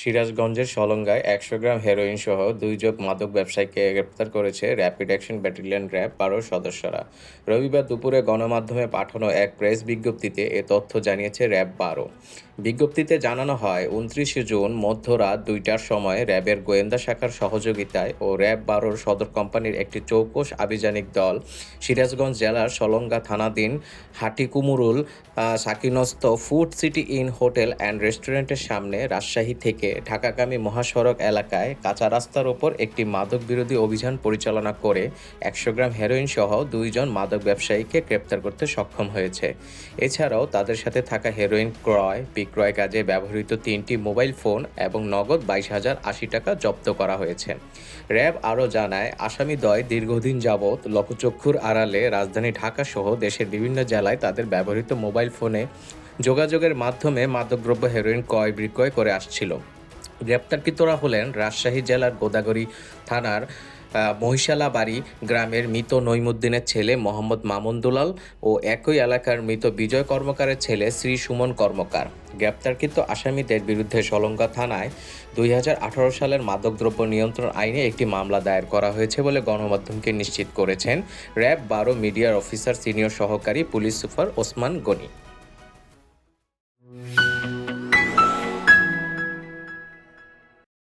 সিরাজগঞ্জের সলঙ্গায় একশো গ্রাম হেরোইন সহ দুই যোগ মাদক ব্যবসায়ীকে গ্রেপ্তার করেছে র্যাপিড অ্যাকশন ব্যাটালিয়ন র্যাব বারোর সদস্যরা। রবিবার দুপুরে গণমাধ্যমে পাঠানো এক প্রেস বিজ্ঞপ্তিতে এ তথ্য জানিয়েছে র্যাব বারো। বিজ্ঞপ্তিতে জানানো হয়, উনত্রিশে জুন মধ্যরাত দুইটার সময় র্যাবের গোয়েন্দা শাখার সহযোগিতায় ও র্যাব বারোর সদর কোম্পানির একটি চৌকস আভিযানিক দল সিরাজগঞ্জ জেলার সলঙ্গা থানাধীন Hatikumrul সাকিনস্থ food city in hotel and রেস্টুরেন্টের সামনে রাজশাহী থেকে ঢাকাগামী মহাসড়ক এলাকায় কাঁচা রাস্তার ওপর একটি মাদক বিরোধী অভিযান পরিচালনা করে একশো গ্রাম হেরোইন সহ দুইজন মাদক ব্যবসায়ীকে গ্রেপ্তার করতে সক্ষম হয়েছে। এছাড়াও তাদের সাথে থাকা হেরোইন ক্রয়, বিক্রয় কাজে ব্যবহৃত তিনটি মোবাইল ফোন এবং নগদ বাইশ হাজার আশি টাকা জব্দ করা হয়েছে। র্যাব আরও জানায় আসামিদ্বয় দীর্ঘদিন যাবৎ লোকচক্ষুর আড়ালে রাজধানী ঢাকা সহ দেশের বিভিন্ন জেলায় তাদের ব্যবহৃত মোবাইল ফোনে যোগাযোগের মাধ্যমে মাদকদ্রব্য হেরোইন ক্রয় বিক্রয় করে আসছিল। গ্রেপ্তারকৃতরা হলেন রাজশাহী জেলার গোদাগরী থানার আহ, মহিশালাবাড়ি গ্রামের মৃত নইমুদ্দিনের ছেলে মোহাম্মদ মামুন দুলাল ও একই এলাকার মৃত বিজয় কর্মকারের ছেলে শ্রী সুমন কর্মকার। গ্রেপ্তারকৃত আসামিদের বিরুদ্ধে সলঙ্গা থানায় দুই হাজার আঠারো সালের মাদকদ্রব্য নিয়ন্ত্রণ আইনে একটি মামলা দায়ের করা হয়েছে বলে গণমাধ্যমকে নিশ্চিত করেছেন র্যাব বারো মিডিয়ার অফিসার সিনিয়র সহকারী পুলিশ সুপার ওসমান গনি।